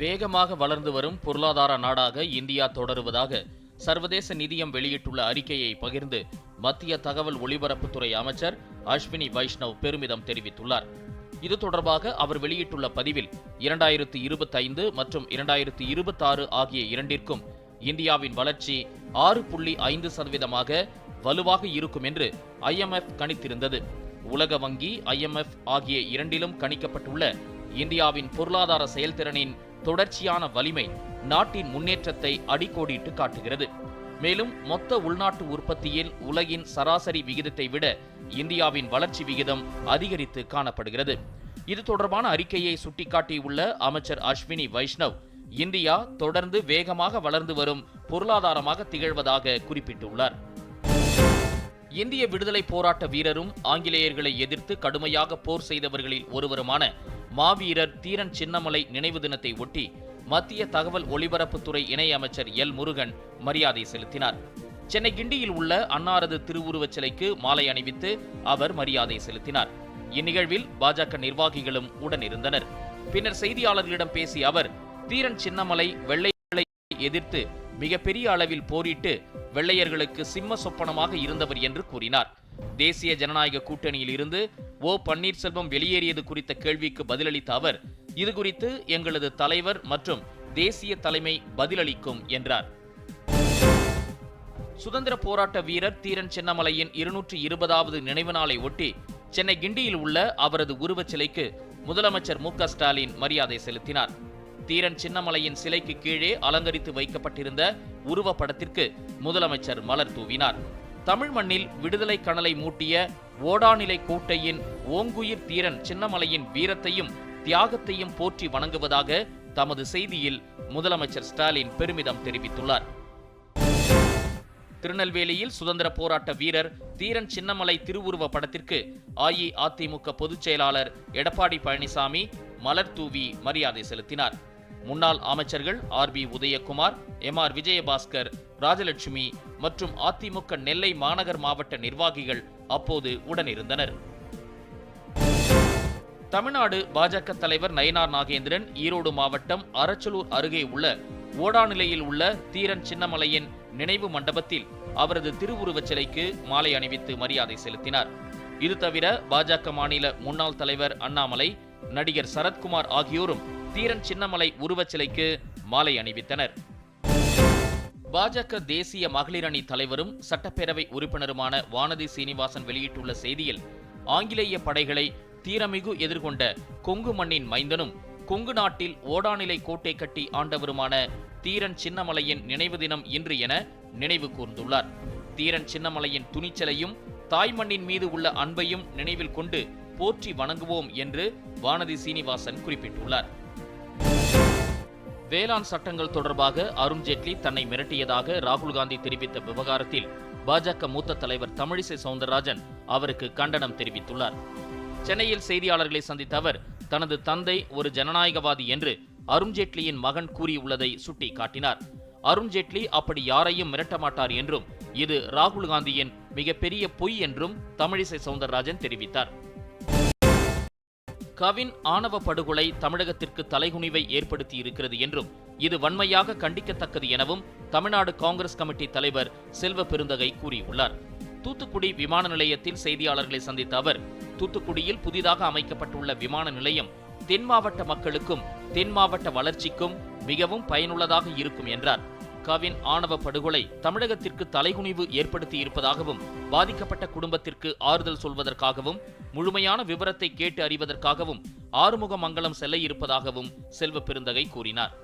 வேகமாக வளர்ந்து வரும் பொருளாதார நாடாக இந்தியா தொடருவதாக சர்வதேச நிதியம் வெளியிட்டுள்ள அறிக்கையை பகிர்ந்து மத்திய தகவல் ஒலிபரப்புத்துறை அமைச்சர் அஸ்வினி வைஷ்ணவ் பெருமிதம் தெரிவித்துள்ளார். இது தொடர்பாக அவர் வெளியிட்டுள்ள பதிவில் இரண்டாயிரத்தி இருபத்தைந்து மற்றும் இரண்டாயிரத்தி இருபத்தாறு ஆகிய இரண்டிற்கும் இந்தியாவின் வளர்ச்சி ஆறு புள்ளி ஐந்து சதவீதமாக வலுவாக இருக்கும் என்று ஐஎம்எஃப் கணித்திருந்தது. உலக வங்கி ஐஎம்எஃப் ஆகிய இரண்டிலும் கணிக்கப்பட்டுள்ள இந்தியாவின் பொருளாதார செயல்திறனின் தொடர்ச்சியான வலிமை நாட்டின் முன்னேற்றத்தை அடிக்கோடிட்டு காட்டுகிறது. மேலும் மொத்த உள்நாட்டு உற்பத்தியில் உலகின் சராசரி விகிதத்தை விட இந்தியாவின் வளர்ச்சி விகிதம் அதிகரித்து காணப்படுகிறது. இது தொடர்பான அறிக்கையை சுட்டிக்காட்டியுள்ள அமைச்சர் அஸ்வினி வைஷ்ணவ் இந்தியா தொடர்ந்து வேகமாக வளர்ந்து வரும் பொருளாதாரமாக திகழ்வதாக குறிப்பிட்டுள்ளார். இந்திய விடுதலை போராட்ட வீரரும் ஆங்கிலேயர்களை எதிர்த்து கடுமையாக போர் செய்தவர்களில் ஒருவருமான மாவீரர் தீரன் சின்னமலை நினைவு தினத்தை ஒட்டி மத்திய தகவல் ஒலிபரப்புத்துறை இணையமைச்சர் எல் முருகன் மரியாதை செலுத்தினார். சென்னை கிண்டியில் உள்ள அன்னாரது திருவுருவச் சிலைக்கு மாலை அணிவித்து அவர் மரியாதை செலுத்தினார். இந்நிகழ்வில் பாஜக நிர்வாகிகளும் உடனிருந்தனர். பின்னர் செய்தியாளர்களிடம் பேசிய அவர் தீரன் சின்னமலை வெள்ளை எதிர்த்து மிகப்பெரிய அளவில் போரிட்டு வெள்ளையர்களுக்கு சிம்ம சொப்பனமாக இருந்தவர் என்று கூறினார். தேசிய ஜனநாயக கூட்டணியில் இருந்து ஓ பன்னீர்செல்வம் வெளியேறியது குறித்த கேள்விக்கு பதிலளித்த அவர் இது குறித்து எங்களது தலைவர் மற்றும் தேசிய தலைமை பதிலளிக்கும் என்றார். சுதந்திர போராட்ட வீரர் தீரன் சின்னமலையின் இருநூற்றி இருபதாவது நினைவு நாளை ஒட்டி சென்னை கிண்டியில் உள்ள அவரது உருவச் சிலைக்கு முதலமைச்சர் மு ஸ்டாலின் மரியாதை செலுத்தினார். தீரன் சின்னமலையின் சிலைக்கு கீழே அலங்கரித்து வைக்கப்பட்டிருந்த உருவப்படத்திற்கு முதலமைச்சர் மலர் தூவினார். தமிழ் மண்ணில் விடுதலை கனலை மூட்டிய ஓடாநிலை கோட்டையின் ஓங்குயிர் தீரன் சின்னமலையின் வீரத்தையும் தியாகத்தையும் போற்றி வணங்குவதாக தமது செய்தியில் முதலமைச்சர் ஸ்டாலின் பெருமிதம் தெரிவித்துள்ளார். திருநெல்வேலியில் சுதந்திர போராட்ட வீரர் தீரன் சின்னமலை திருவுருவ படத்திற்கு அஇஅதிமுக பொதுச் செயலாளர் எடப்பாடி பழனிசாமி மலர் தூவி மரியாதை செலுத்தினார். முன்னாள் அமைச்சர்கள் R B Udhayakumar M R Vijayabaskar Rajalakshmi மற்றும் அதிமுக நெல்லை மாநகர் மாவட்ட நிர்வாகிகள் அப்போது உடனிருந்தனர். தமிழ்நாடு பாஜக தலைவர் நயினார் நாகேந்திரன் ஈரோடு மாவட்டம் அரச்சலூர் அருகே உள்ள ஓடாநிலையில் உள்ள தீரன் சின்னமலையின் நினைவு மண்டபத்தில் அவரது திருவுருவச் சிலைக்கு மாலை அணிவித்து மரியாதை செலுத்தினார். இது தவிர பாஜக மாநில முன்னாள் தலைவர் அண்ணாமலை நடிகர் சரத்குமார் ஆகியோரும் தீரன் சின்னமலை உருவச் சிலைக்கு மாலை அணிவித்தனர். பாஜக தேசிய மகளிர் அணி தலைவரும் சட்டப்பேரவை உறுப்பினருமான வானதி சீனிவாசன் வெளியிட்டுள்ள செய்தியில் ஆங்கிலேய படைகளை தீரமிகு எதிர்கொண்ட கொங்கு மண்ணின் மைந்தனும் கொங்கு நாட்டில் ஓடாநிலை கோட்டை கட்டி ஆண்டவருமான தீரன் சின்னமலையின் நினைவு தினம் இன்று என நினைவு கூர்ந்துள்ளார். தீரன் சின்னமலையின் துணிச்சலையும் தாய்மண்ணின் மீது உள்ள அன்பையும் நினைவில் கொண்டு போற்றி வணங்குவோம் என்று வானதி சீனிவாசன் குறிப்பிட்டுள்ளார். வேளாண் சட்டங்கள் தொடர்பாக அருண்ஜேட்லி தன்னை மிரட்டியதாக ராகுல் காந்தி தெரிவித்த விவகாரத்தில் பாஜக மூத்த தலைவர் தமிழிசை சவுந்தரராஜன் அவருக்கு கண்டனம் தெரிவித்துள்ளார். சென்னையில் செய்தியாளர்களை சந்தித்த அவர் தனது தந்தை ஒரு ஜனநாயகவாதி என்று அருண்ஜேட்லியின் மகன் கூறியுள்ளதை சுட்டி காட்டினார் அருண்ஜேட்லி அப்படி யாரையும் மிரட்ட மாட்டார் என்றும் இது ராகுல் காந்தியின் மிகப்பெரிய பொய் என்றும் தமிழிசை சவுந்தரராஜன் தெரிவித்தார். கவின் ஆணவ படுகொலை தமிழகத்திற்கு தலைகுனிவை ஏற்படுத்தி இருக்கிறது என்றும் இது வன்மையாக கண்டிக்கத்தக்கது எனவும் தமிழ்நாடு காங்கிரஸ் கமிட்டி தலைவர் செல்வ பெருந்தகை கூறியுள்ளார். தூத்துக்குடி விமான நிலையத்தில் செய்தியாளர்களை சந்தித்த அவர் தூத்துக்குடியில் புதிதாக அமைக்கப்பட்டுள்ள விமான நிலையம் தென் மாவட்ட மக்களுக்கும் தென் மாவட்ட வளர்ச்சிக்கும் மிகவும் பயனுள்ளதாக இருக்கும் என்றார். கவின் ஆணவ படுகொலை தமிழகத்திற்கு தலைகுனிவு ஏற்படுத்தி இருப்பதாகவும் பாதிக்கப்பட்ட குடும்பத்திற்கு ஆறுதல் சொல்வதற்காகவும் முழுமையான விவரத்தை கேட்டு அறிவதற்காகவும் ஆறுமுக மங்கலம் செல்ல இருப்பதாகவும் செல்வ பெருந்தகை கூறினார்.